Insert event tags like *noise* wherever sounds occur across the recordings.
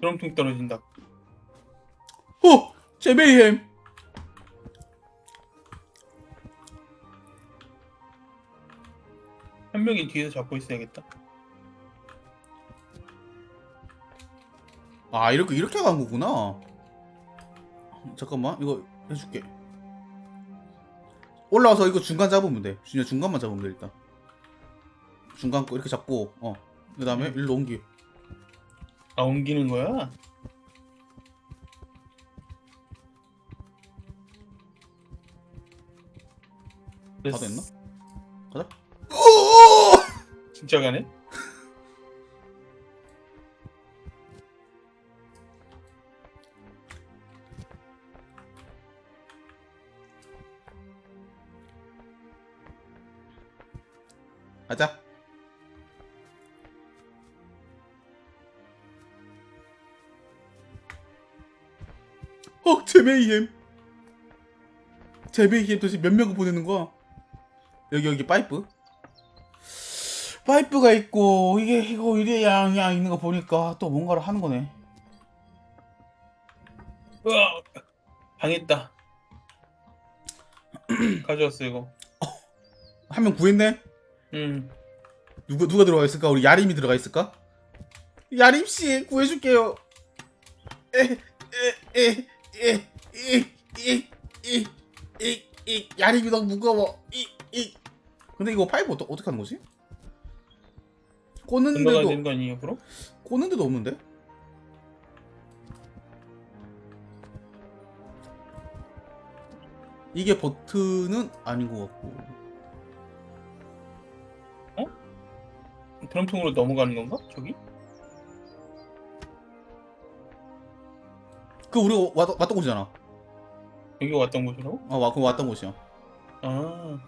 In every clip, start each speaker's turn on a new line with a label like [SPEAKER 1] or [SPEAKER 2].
[SPEAKER 1] 드럼통 떨어진다.
[SPEAKER 2] 어! 제베이햄!
[SPEAKER 1] 한 명이 뒤에서 잡고 있어야겠다.
[SPEAKER 2] 아 이렇게 이렇게 간 거구나 잠깐만 이거 해줄게 올라와서 이거 중간 잡으면 돼 준이야 중간만 잡으면 돼 일단 중간 거 이렇게 잡고 어그 다음에
[SPEAKER 1] 음.
[SPEAKER 2] 일로 옮겨
[SPEAKER 1] 아 옮기는 거야?
[SPEAKER 2] 다 됐나? 가자
[SPEAKER 1] 진짜 가네?
[SPEAKER 2] 어 제베이햄 제베이햄 도대체 몇 명을 보내는 거야? 여기 여기 파이프? 파이프가 있고 이게 이거 이래 양양 있는 거 보니까 또 뭔가를 하는 거네.
[SPEAKER 1] 으아! 당했다. *clears throat* 가져왔어 이거.
[SPEAKER 2] 한 명 구했네?
[SPEAKER 1] 응.
[SPEAKER 2] 누가 누가 들어가 있을까? 우리 야림이 들어가 있을까? 야림 씨 구해줄게요. 에에에에 에에에에 야림이 너무 무거워 이이 근데 이거 파이프 어떠, 어떻게 하는 거지 꽂는데도
[SPEAKER 1] 되는 거 아니에요 그럼?
[SPEAKER 2] 꽂는데도 없는데 이게 버튼은 아닌 것 같고
[SPEAKER 1] 드럼통으로 넘어가는 건가? 저기?
[SPEAKER 2] 그 우리가 왔, 왔던 곳이잖아
[SPEAKER 1] 여기 왔던 곳이라고?
[SPEAKER 2] 아 와, 그 왔던 곳이야
[SPEAKER 1] 아.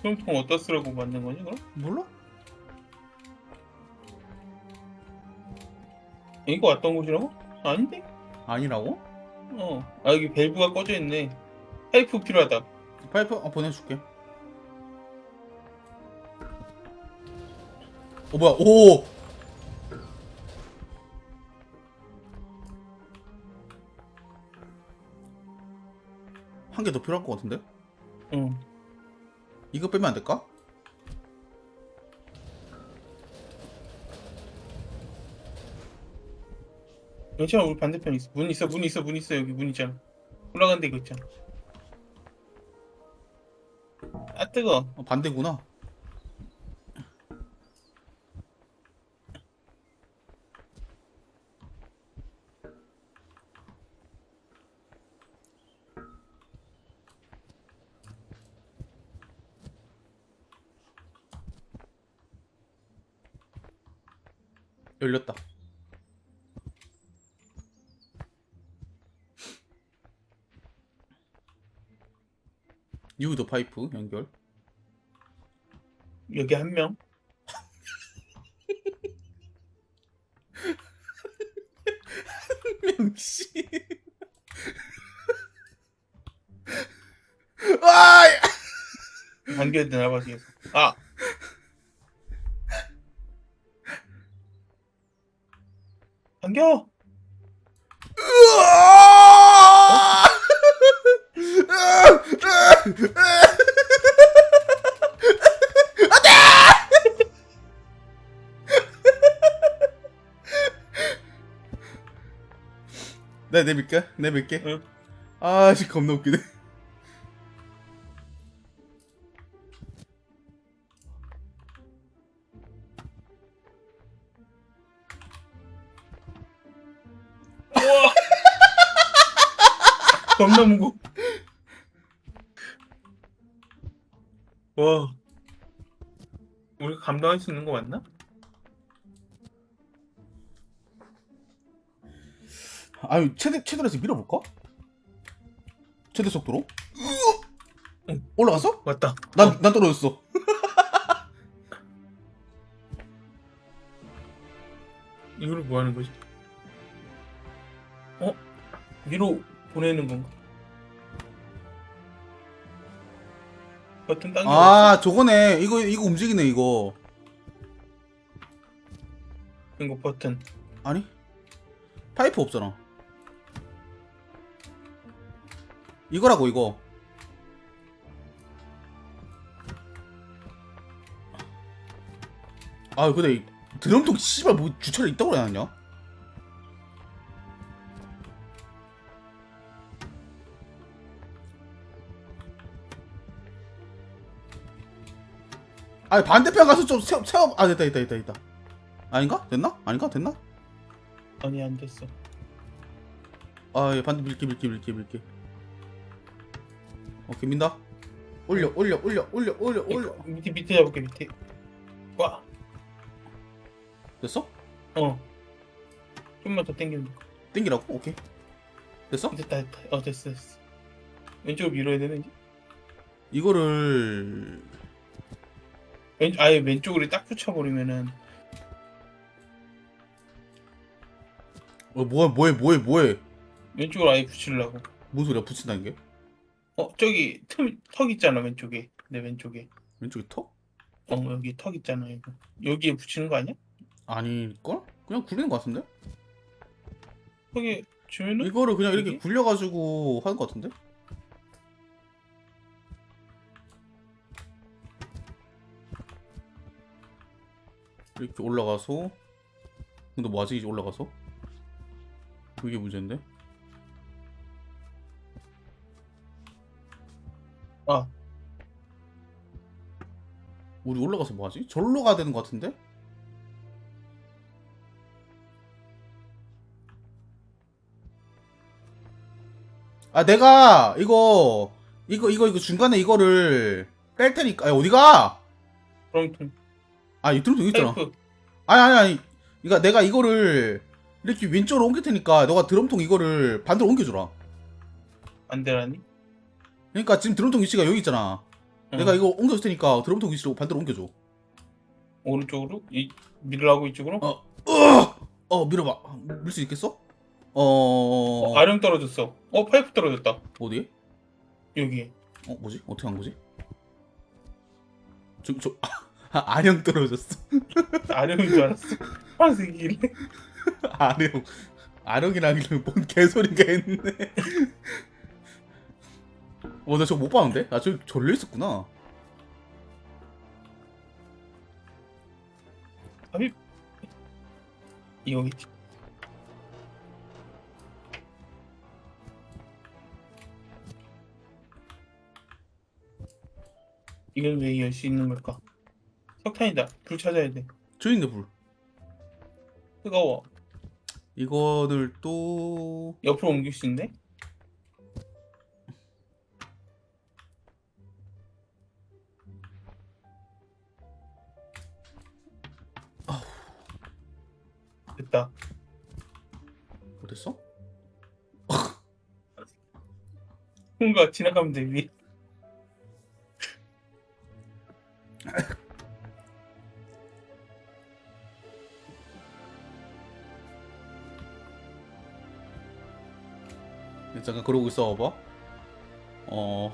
[SPEAKER 1] 드럼통 어디다 쓰라고 만든 거지 그럼?
[SPEAKER 2] 몰라?
[SPEAKER 1] 여기가 왔던 곳이라고? 아닌데?
[SPEAKER 2] 아니라고?
[SPEAKER 1] 어. 아 여기 밸브가 꺼져 있네. 파이프 필요하다.
[SPEAKER 2] 파이프 어, 보내줄게. 어 뭐야? 오. 한개더 필요할 것 같은데?
[SPEAKER 1] 응.
[SPEAKER 2] 이거 빼면 안 될까?
[SPEAKER 1] 괜찮아 우리 반대편 있어. 문 있어 문 있어 문 있어 여기 문 있잖아. 올라간 데 이거 있잖아. 아 뜨거.
[SPEAKER 2] 어, 반대구나. 열렸다. 유도 파이프 연결.
[SPEAKER 1] 여기 한 명.
[SPEAKER 2] 명씨. 아!
[SPEAKER 1] 반겨야 되나 봐 뒤에서. 아.
[SPEAKER 2] 나 내밀게. 내밀게.
[SPEAKER 1] 응.
[SPEAKER 2] 아, 씨 겁나 웃기네. *laughs*
[SPEAKER 1] 겁나 무거. 와. 우리가 감당할 수 있는 거 맞나?
[SPEAKER 2] 아니 최대 최대로서 밀어볼까? 최대 속도로? 올라갔어?
[SPEAKER 1] 맞다.
[SPEAKER 2] 난 난 떨어졌어. *laughs*
[SPEAKER 1] 이걸 뭐 하는 거지? 어? 위로 보내는 건가? 버튼 당겨.
[SPEAKER 2] 아 저거네 이거 이거 움직이네 이거.
[SPEAKER 1] 이거 버튼.
[SPEAKER 2] 아니 파이프 없잖아. 이거라고 이거. 아 근데 이 드럼통 씨발 뭐 주차를 있다고 해놨냐? 아니 반대편 가서 좀 세워 세워. 아 됐다 됐다 됐다 됐다. 아닌가? 됐나? 아닌가? 됐나?
[SPEAKER 1] 아니 안 됐어.
[SPEAKER 2] 아, 예, 반대 밀게, 밀게, 밀게, 밀게. 오케이, 민다. 올려, 올려, 올려, 올려, 올려, 올려.
[SPEAKER 1] 밑에 밑에 잡을게 밑에. 와.
[SPEAKER 2] 됐어?
[SPEAKER 1] 어. 좀만 더 당기면 돼.
[SPEAKER 2] 땡기라고? 오케이. 됐어?
[SPEAKER 1] 됐다 됐다. 어 됐어 됐어. 왼쪽으로 밀어야 되는 지
[SPEAKER 2] 이거를
[SPEAKER 1] 왼 아예 왼쪽으로 딱 붙여버리면은
[SPEAKER 2] 어, 뭐야, 뭐해, 뭐해, 뭐해?
[SPEAKER 1] 왼쪽으로 아예 붙이려고.
[SPEAKER 2] 뭔 소리야? 붙인다는 게?
[SPEAKER 1] 어 저기 틈, 턱 있잖아 왼쪽에 내 왼쪽에.
[SPEAKER 2] 왼쪽에 터?
[SPEAKER 1] 어 여기 턱 있잖아 이거. 여기에 붙이는 거 아니야?
[SPEAKER 2] 아닐걸? 그냥 굴리는 것 같은데?
[SPEAKER 1] 턱에 주면은
[SPEAKER 2] 이거를 그냥 이렇게
[SPEAKER 1] 여기?
[SPEAKER 2] 굴려가지고 하는 것 같은데? 이렇게 올라가서 근데 뭐하지 이제 올라가서? 그게 문제인데?
[SPEAKER 1] 아
[SPEAKER 2] 우리 올라가서 뭐하지? 절로 가야 되는 것 같은데? 아 내가 이거 이거 이거 이거 중간에 이거를 뺄 테니까 아 어디가? 좀아 유튜브 여기 있잖아
[SPEAKER 1] 테이프
[SPEAKER 2] 아니 아니 아니 그러니까 내가 이거를 이렇게 왼쪽으로 옮길 테니까 너가 드럼통 이거를 반대로 옮겨줘라
[SPEAKER 1] 안 되라니?
[SPEAKER 2] 그러니까 지금 드럼통 위치가 여기 있잖아
[SPEAKER 1] 응.
[SPEAKER 2] 내가 이거 옮겨줄 테니까 드럼통 위치로 반대로 옮겨줘
[SPEAKER 1] 오른쪽으로 이 밀으라고 이쪽으로
[SPEAKER 2] 어, 어, 어 밀어봐. 밀 수 있겠어? 어,
[SPEAKER 1] 어, 아령 떨어졌어. 어 파이프 떨어졌다.
[SPEAKER 2] 어디?
[SPEAKER 1] 여기.
[SPEAKER 2] 어, 뭐지? 어떻게 한 거지? 저, 저, 아, *laughs* 아령 떨어졌어. *laughs*
[SPEAKER 1] 아령인 줄 알았어. 파란색이길래.
[SPEAKER 2] 아령, 아령이라길래 뭔 개소리가 했네. 어, 나 저거 못 봤는데? 아, 저 절려 있었구나.
[SPEAKER 1] 이거겠지. 이건 왜열 수 있는 걸까? 석탄이다. 불 찾아야 돼.
[SPEAKER 2] 저 있네, 불.
[SPEAKER 1] 뜨거워.
[SPEAKER 2] 이거를 또,
[SPEAKER 1] 옆으로 옮길 수 있네? 됐다.
[SPEAKER 2] 어딨어? *laughs*
[SPEAKER 1] 뭔가 지나가면 돼 위. *laughs*
[SPEAKER 2] 잠깐 그러고 있어 봐봐. 어,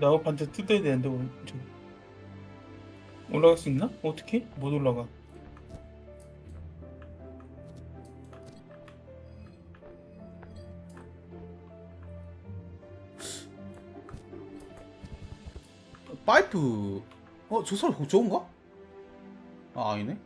[SPEAKER 1] 나무 반대 뜯어야 되는데 오른쪽. 올라갈 수 있나? 어떻게? 못 올라가.
[SPEAKER 2] 파이프. 어, 저 사람 저건가? 아, 아니네.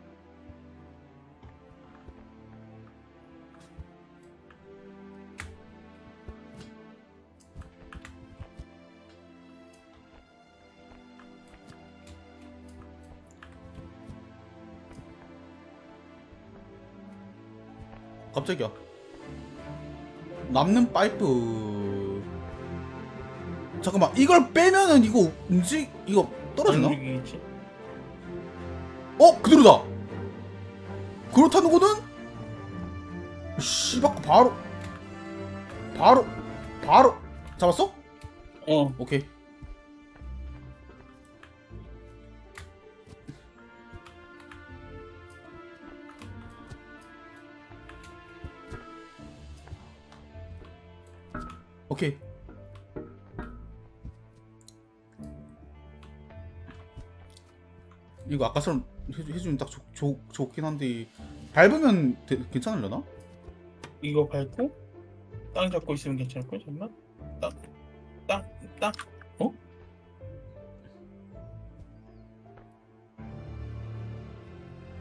[SPEAKER 2] 갑자기야. 남는 파이프. 잠깐만 이걸 빼면은 이거 움직 이거 떨어지나? 어 그대로다. 그렇다는 거는 씨바 바로 바로 바로 잡았어?
[SPEAKER 1] 어.
[SPEAKER 2] 오케이. 오케이. 이거 아까처럼 해, 해주면 딱 좋, 좋, 좋긴 한데 밟으면 되, 괜찮으려나?
[SPEAKER 1] 이거 밟고 땅 잡고 있으면 괜찮을 걸 잠만. 땅, 땅, 땅. 어?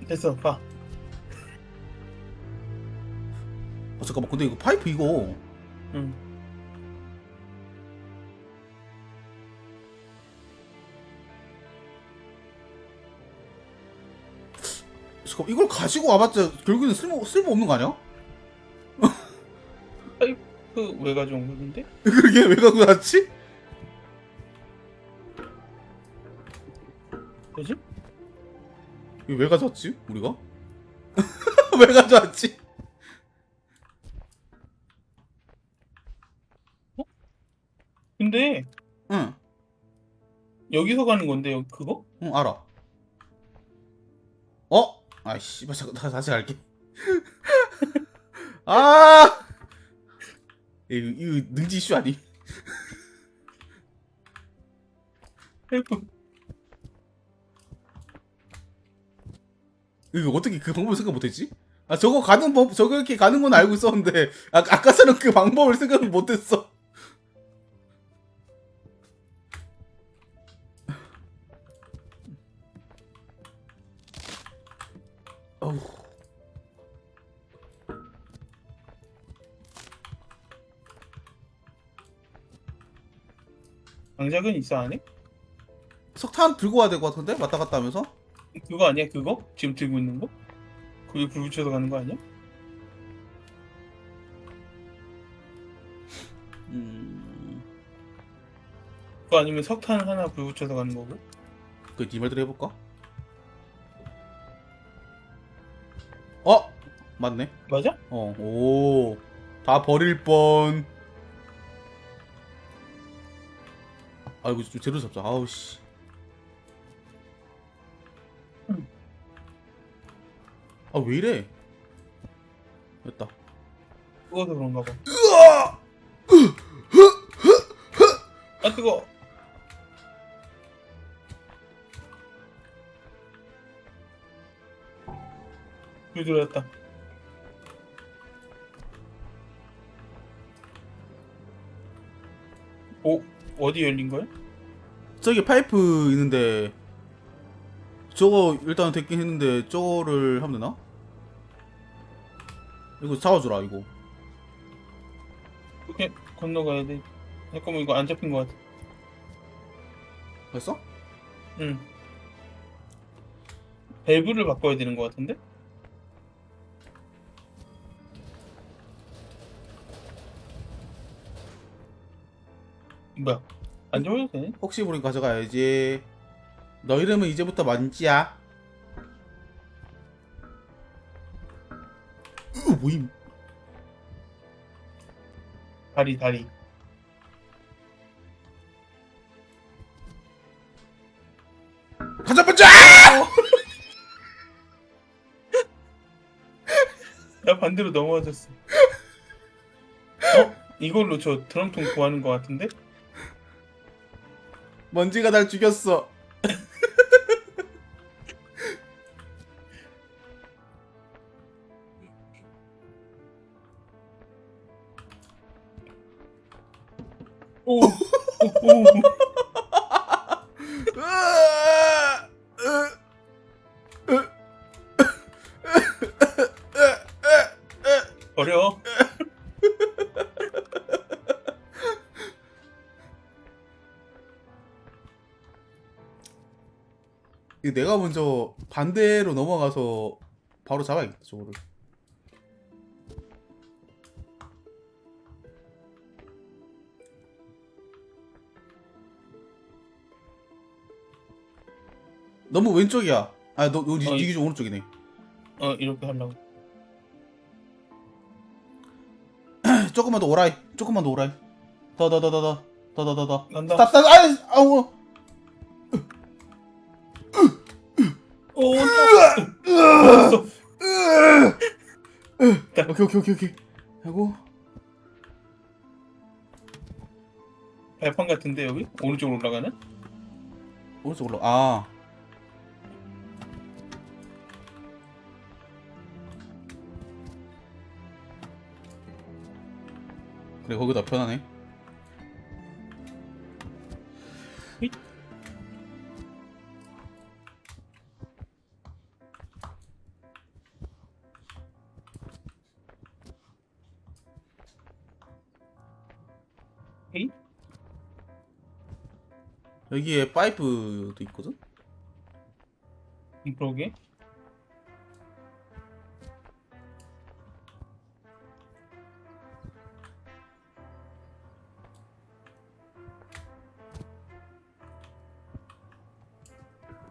[SPEAKER 1] 됐어, 봐.
[SPEAKER 2] 아 잠깐만 근데 이거 파이프 이거
[SPEAKER 1] 응.
[SPEAKER 2] 잠깐 이걸 가지고 와봤자 결국에는 쓸모 쓸모 없는 거 아니야?
[SPEAKER 1] 그왜 가져온 건데? *laughs*
[SPEAKER 2] 그러게 왜 갖고 왔지?
[SPEAKER 1] 뭐지?
[SPEAKER 2] 이거 왜 가져왔지? 우리가? *laughs* 왜 가져왔지?
[SPEAKER 1] 근데
[SPEAKER 2] 응,
[SPEAKER 1] 여기서 가는 건데 요 그거?
[SPEAKER 2] 응 알아. 어? 아이씨, 잠깐 다- 다시 갈게. *laughs* 아, 이거, 이거 능지 이슈 아니? *laughs* 이거 어떻게 그 방법을 생각 못했지? 아 저거 가는 법 저거 이렇게 가는 건 알고 있었는데 아, 아까처럼 그 방법을 생각을 못했어.
[SPEAKER 1] 장작은 있어 안에?
[SPEAKER 2] 석탄 들고 와야 될 것 같은데 왔다 갔다 하면서
[SPEAKER 1] 그거 아니야 그거? 지금 들고 있는 거? 거기 불 붙여서 가는 거 아니야?
[SPEAKER 2] 음...
[SPEAKER 1] 그거 아니면 석탄 하나 불 붙여서 가는 거고?
[SPEAKER 2] 그 네 말대로 해볼까? 어 맞네.
[SPEAKER 1] 맞아?
[SPEAKER 2] 어, 오, 다 버릴 뻔. 아이고, 좀 제대로 잡자. 아우, 씨. 아, 왜 이래? 됐다.
[SPEAKER 1] 뜨거워서 그런가 봐.
[SPEAKER 2] 으아!
[SPEAKER 1] 아 뜨거. 불 들어왔다. 오 어디 열린 거야?
[SPEAKER 2] 저기 파이프 있는데, 저거 일단 됐긴 했는데, 저거를 하면 되나? 이거 잡아주라, 이거.
[SPEAKER 1] 이렇게 건너가야 돼. 잠깐만 이거 안 잡힌 거 같아.
[SPEAKER 2] 됐어?
[SPEAKER 1] 응. 밸브를 바꿔야 되는 거 같은데? 뭐야? 안 잡아도 되네?
[SPEAKER 2] 혹시 모르니 가져가야지. 너 이름은 이제부터 먼지야. 으, 뭐임?
[SPEAKER 1] 다리 다리.
[SPEAKER 2] 가자, 먼저!
[SPEAKER 1] 나 반대로 넘어졌어. 어? 이걸로 저 드럼통 구하는 거 같은데?
[SPEAKER 2] 먼지가 날 죽였어. 내가 먼저 반대로 넘어가서 바로 잡아야겠다, 저거를. 너무 왼쪽이야. 아, 너, 너,
[SPEAKER 1] 어,
[SPEAKER 2] 이게 좀 오른쪽이네.
[SPEAKER 1] 어 이렇게 하려고. *clears throat*
[SPEAKER 2] 조금만 더 오라이. 조금만 더 오라이. 더, 더, 더, 더, 더. 더, 더, 더, 더.
[SPEAKER 1] 간다.
[SPEAKER 2] 스탑, 스탑, 아이, 아우.
[SPEAKER 1] 오! 왔어.
[SPEAKER 2] 오케이, 오케이, 오케이, 오케이. 하고.
[SPEAKER 1] 발판 같은데 여기 오른쪽으로 올라가는?
[SPEAKER 2] 오른쪽으로 아 그래 거기다 편하네 여기에 파이프도 있거든?
[SPEAKER 1] 그러게.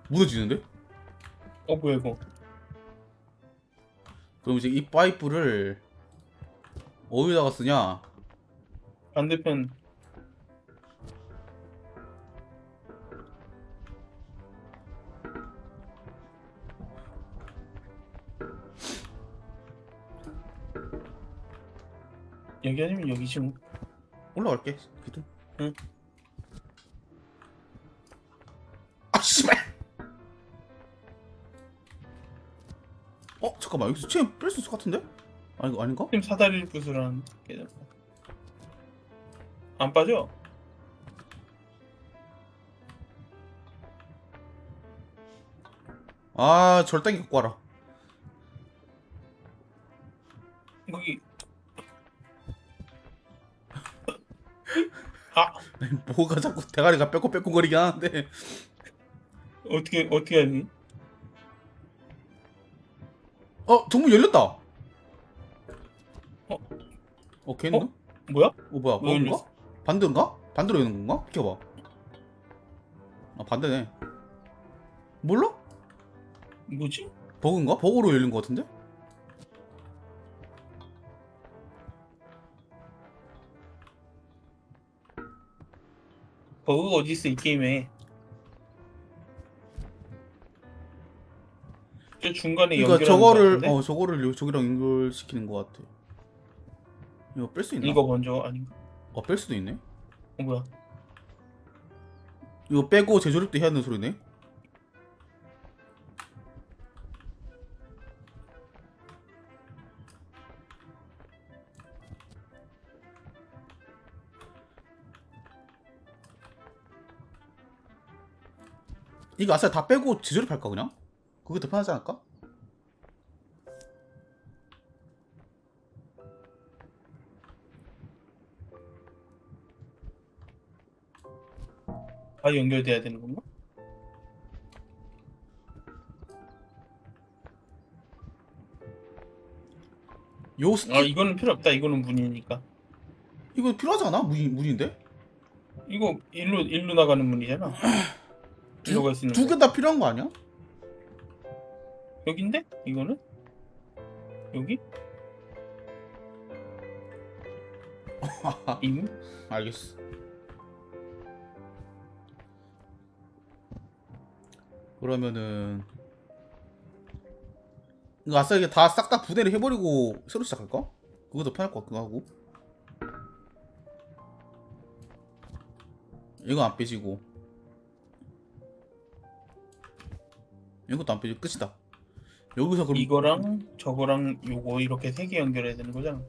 [SPEAKER 2] 무너지는데?
[SPEAKER 1] 어 뭐야 이거?
[SPEAKER 2] 그럼 이제 이 파이프를 어디다가 쓰냐?
[SPEAKER 1] 반대편 여기 아니면 여기지 뭐.
[SPEAKER 2] 올라갈게. 기둥.
[SPEAKER 1] 응.
[SPEAKER 2] 아 씨발. 어 잠깐만 여기서 체인 뺄수 있을 것 같은데? 아니 아닌가?
[SPEAKER 1] 지금 사다리를 부수라는 게. 안 빠져?
[SPEAKER 2] 아 절단기 갖고 와라.
[SPEAKER 1] 거기 아
[SPEAKER 2] 뭐가 자꾸 대가리가 빼꼼빼꼼거리긴 하는데.
[SPEAKER 1] 어떻게 어떻게 하니?
[SPEAKER 2] 어 정문 열렸다.
[SPEAKER 1] 어?
[SPEAKER 2] 어 걔는?
[SPEAKER 1] 어? 뭐야?
[SPEAKER 2] 어 뭐야?
[SPEAKER 1] 왜
[SPEAKER 2] 버그인가?
[SPEAKER 1] 열렸어?
[SPEAKER 2] 반대인가? 반대로 여는 건가? 비켜봐. 아 반대네. 몰라?
[SPEAKER 1] 뭐지?
[SPEAKER 2] 버그인가? 버그로 열린 것 같은데?
[SPEAKER 1] 버그가 어디 있어 이 게임에? 저 중간에
[SPEAKER 2] 그러니까
[SPEAKER 1] 연결하는
[SPEAKER 2] 저거를? 어 저거를 요- 저기랑 연결시키는 것 같아. 이거 뺄 수 있나?
[SPEAKER 1] 이거 먼저 아닌가?
[SPEAKER 2] 어뺄 수도 있네.
[SPEAKER 1] 어 뭐야?
[SPEAKER 2] 이거 빼고 재조립도 해야 하는 소리네. 이거 아싸 다 빼고 재조립할까 그냥? 그게 더 편하지 않을까?
[SPEAKER 1] 다 연결돼야 되는 건가?
[SPEAKER 2] 요 스틱
[SPEAKER 1] 아 이거는 필요 없다. 이거는 문이니까.
[SPEAKER 2] 이거 필요하지 않아? 문 문인데?
[SPEAKER 1] 이거 일로 일로 나가는 문이잖아. *laughs* 일로 갈 수 있는
[SPEAKER 2] 두
[SPEAKER 1] 거.
[SPEAKER 2] 개다 필요한 거 아니야?
[SPEAKER 1] 여긴데? 이거는? 여기? *laughs* 이 문?
[SPEAKER 2] 알겠어. 그러면은 이거 아싸 이게 다 싹 다 분해를 해버리고 새로 시작할까? 그거 더 편할 것 같기도 하고. 이거 안 빼지고 이것도 안 빼지고 끝이다. 여기서 그럼
[SPEAKER 1] 이거랑 저거랑 요거 이렇게 세 개 연결해야 되는 거잖아.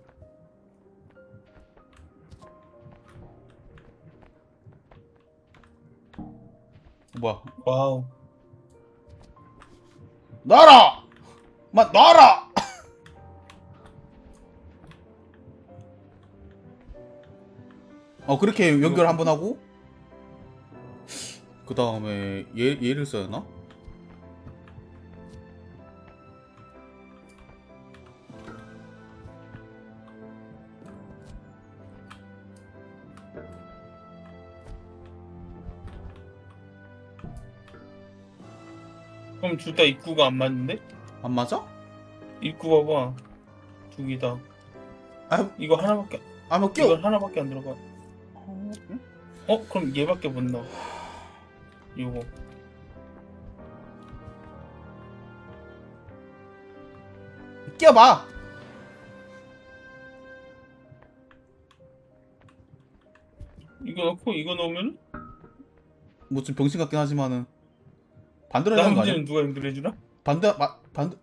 [SPEAKER 2] 뭐야?
[SPEAKER 1] 와우.
[SPEAKER 2] 놔라! 마 놔라! *laughs* 어 그렇게 연결 한번 하고 그 다음에 얘 얘를 써야 하나?
[SPEAKER 1] 그럼 둘다 입구가 안 맞는데?
[SPEAKER 2] 안 맞아?
[SPEAKER 1] 입구 봐봐. 두 개 다.
[SPEAKER 2] 아,
[SPEAKER 1] 이거 하나밖에
[SPEAKER 2] 아뭐 끼워.
[SPEAKER 1] 이건 하나밖에 안 들어가.
[SPEAKER 2] 어, 응?
[SPEAKER 1] 어? 그럼 얘밖에 못 넣어. 요거.
[SPEAKER 2] 끼워봐.
[SPEAKER 1] 이거 넣고 이거 넣으면
[SPEAKER 2] 뭐 좀 병신 같긴 하지만은 반대로
[SPEAKER 1] 다음
[SPEAKER 2] 하는 거 아니야?
[SPEAKER 1] 누가 연결해 주나?
[SPEAKER 2] 반대 마, 반대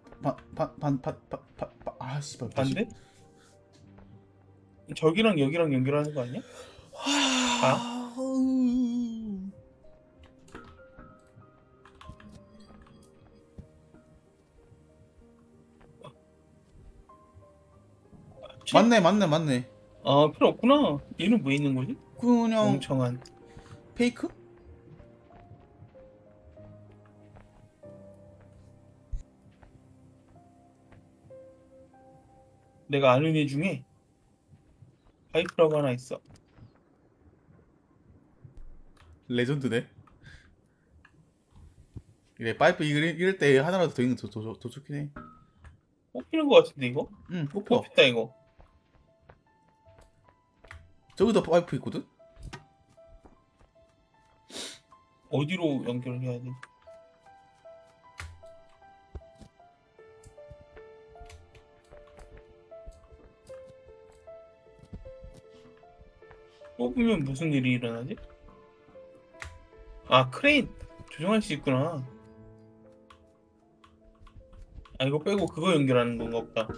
[SPEAKER 2] 반반반반반아 씨발
[SPEAKER 1] 반대? 저기랑 여기랑 연결하는 거 아니야?
[SPEAKER 2] 아.
[SPEAKER 1] 치?
[SPEAKER 2] 맞네 맞네 맞네
[SPEAKER 1] 아 필요 없구나. 얘는 뭐 있는 거지?
[SPEAKER 2] 그냥
[SPEAKER 1] 멍청한.
[SPEAKER 2] 페이크?
[SPEAKER 1] 내가 아는 애 중에 파이프라고 하나 있어.
[SPEAKER 2] 레전드네 이래 파이프 이럴, 이럴 때 하나라도 더 있는 게 더, 더, 더 좋긴 해
[SPEAKER 1] 뽑히는 거 같은데 이거?
[SPEAKER 2] 응, 뽑혀.
[SPEAKER 1] 뽑혔다 이거.
[SPEAKER 2] 저기도 파이프 있거든?
[SPEAKER 1] 어디로 연결해야 돼? 뽑으면 무슨 일이 일어나지? 아 크레인 조정할 수 있구나. 아 이거 빼고 그거 연결하는 건가 보다.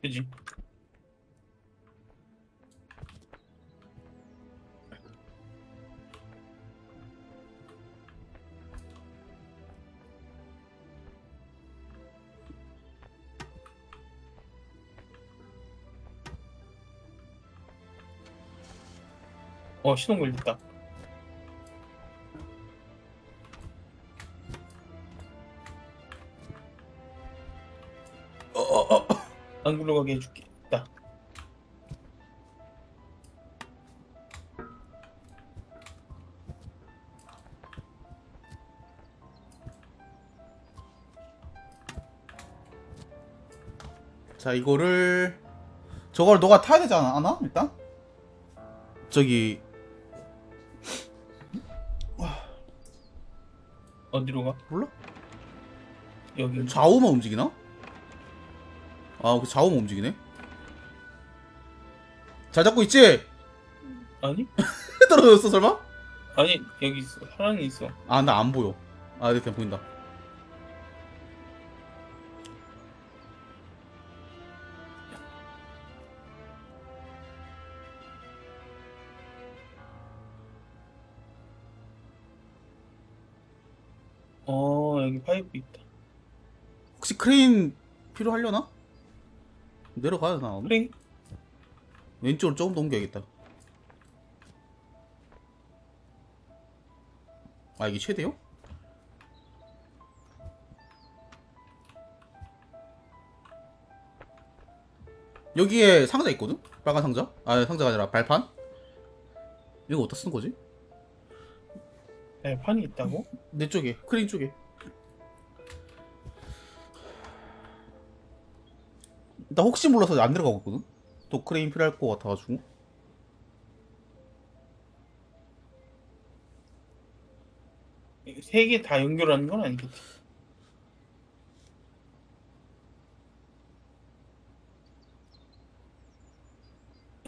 [SPEAKER 1] 그지? 어 시동 걸렸다. 안 굴러가게 해줄게.
[SPEAKER 2] 자, 이거를 저걸 너가 타야 되지? 않아? 일단? 저기
[SPEAKER 1] 어디로 가?
[SPEAKER 2] 몰라?
[SPEAKER 1] 여기.
[SPEAKER 2] 좌우만 움직이나? 아, 그 좌우만 움직이네. 잘 잡고 있지?
[SPEAKER 1] 아니? *laughs*
[SPEAKER 2] 떨어졌어 설마?
[SPEAKER 1] 아니 여기 있어. 하나는 있어.
[SPEAKER 2] 아, 나 안 보여. 아, 이렇게 보인다.
[SPEAKER 1] 어 여기 파이프 있다.
[SPEAKER 2] 혹시 크레인 필요하려나? 내려가야 되나?
[SPEAKER 1] 크레인?
[SPEAKER 2] 왼쪽으로 조금 더 옮겨야겠다. 아, 이게 최대요? 여기에 상자 있거든? 빨간 상자? 아, 상자가 아니라 발판? 이거 어디다 쓰는 거지?
[SPEAKER 1] 네, 판이 있다고?
[SPEAKER 2] 내 쪽에, 크레인 쪽에. 나 혹시 몰라서 안 들어가고 있거든? 또 크레인 필요할 것 같아가지고.
[SPEAKER 1] 세 개 다 연결하는 건 아니겠지.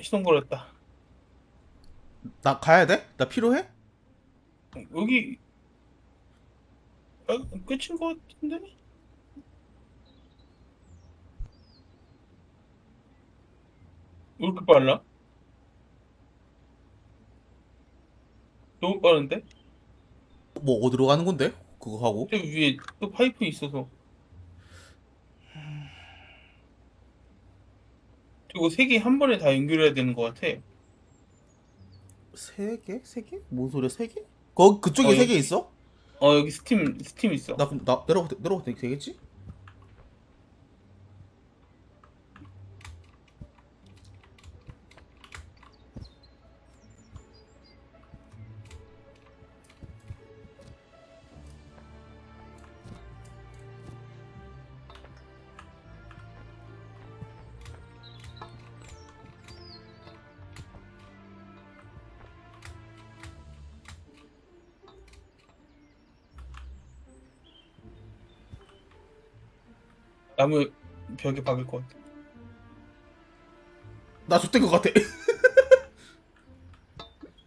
[SPEAKER 1] 시동 걸었다.
[SPEAKER 2] 나 가야 돼? 나 필요해?
[SPEAKER 1] 여기 아, 끝인 것 같은데? 왜 이렇게 빨라? 너무 빠른데?
[SPEAKER 2] 뭐 어디로 가는 건데? 그거 하고?
[SPEAKER 1] 저 위에 또 파이프 있어서 이거 세 개 한 번에 다 연결해야 되는 것 같아
[SPEAKER 2] 세 개? 세 개? 뭔 소리야? 세 개? 거 그쪽에
[SPEAKER 1] 어,
[SPEAKER 2] 세 개
[SPEAKER 1] 여기-
[SPEAKER 2] 있어?
[SPEAKER 1] 어 여기 스팀 스팀 있어
[SPEAKER 2] 나 그럼 나 내려가 내려가 되겠지?
[SPEAKER 1] 나무 벽에 박을 것 같아.
[SPEAKER 2] 나 좆된 것 같아.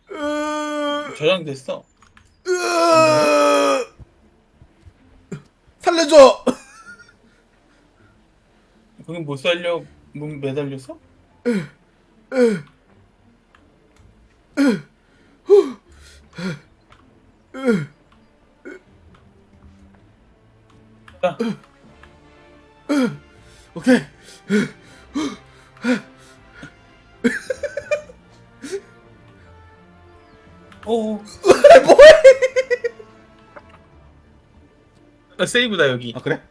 [SPEAKER 2] *laughs*
[SPEAKER 1] 저장됐어. *laughs*
[SPEAKER 2] 살려줘.
[SPEAKER 1] 그건 못 살려 문 매달려서? *laughs* 자,
[SPEAKER 2] 오. *laughs* 뭐해?
[SPEAKER 1] 아, 세이브다 여기.
[SPEAKER 2] 아 그래?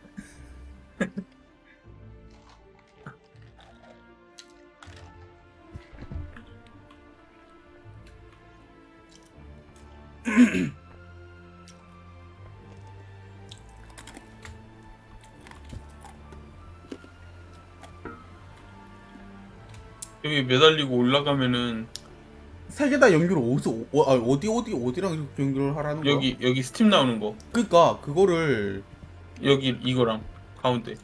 [SPEAKER 2] 어, 아, 어디 어디 어디랑 연결을 하라는 거야?
[SPEAKER 1] 여기 여기 스팀 나오는 거.
[SPEAKER 2] 그니까 그거를
[SPEAKER 1] 여기 이거랑 가운데.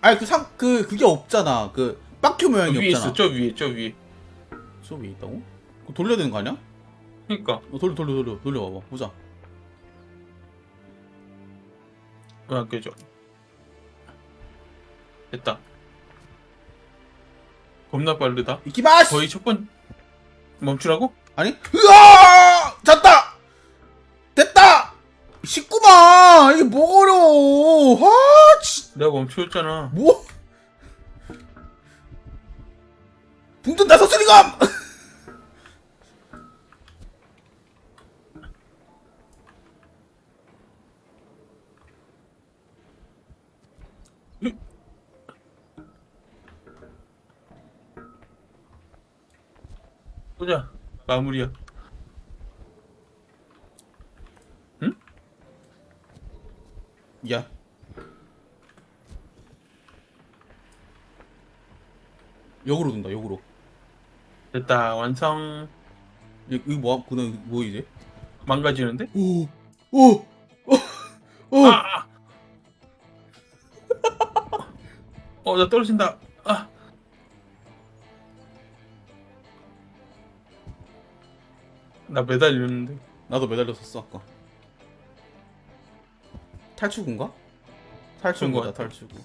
[SPEAKER 2] 아니 그상그 그, 그게 없잖아. 그 빡큐 모양이
[SPEAKER 1] 위에
[SPEAKER 2] 없잖아.
[SPEAKER 1] 있어. 저 위에 저 위에.
[SPEAKER 2] 저 위에 있다고? 그거 돌려야 되는 거 아니야?
[SPEAKER 1] 그러니까
[SPEAKER 2] 어, 돌려 돌려 돌려 돌려 봐봐 보자.
[SPEAKER 1] 왜안 깨져? 됐다. 겁나 빠르다.
[SPEAKER 2] 이키마스.
[SPEAKER 1] 거의 첫번 멈추라고?
[SPEAKER 2] 아니? 으아! 잤다! 됐다! 쉽구만! 이게 뭐가 어려워! 아, 치,
[SPEAKER 1] 내가 멈추었잖아.
[SPEAKER 2] 뭐? 붕뜬 다섯 소리감!
[SPEAKER 1] 보자. 마무리야.
[SPEAKER 2] 야. 역으로 둔다, 역으로.
[SPEAKER 1] 됐다. 완성.
[SPEAKER 2] 이, 이거 뭐, 그다음 뭐 이제?
[SPEAKER 1] 망가지는데?
[SPEAKER 2] 오, 오, 오, 오.
[SPEAKER 1] 아! 아! *laughs* 어, 나 떨어진다. 나 매달렸는데.
[SPEAKER 2] 나도 매달렸었어 아까. 탈출구인가? 탈출구다. 탈출구.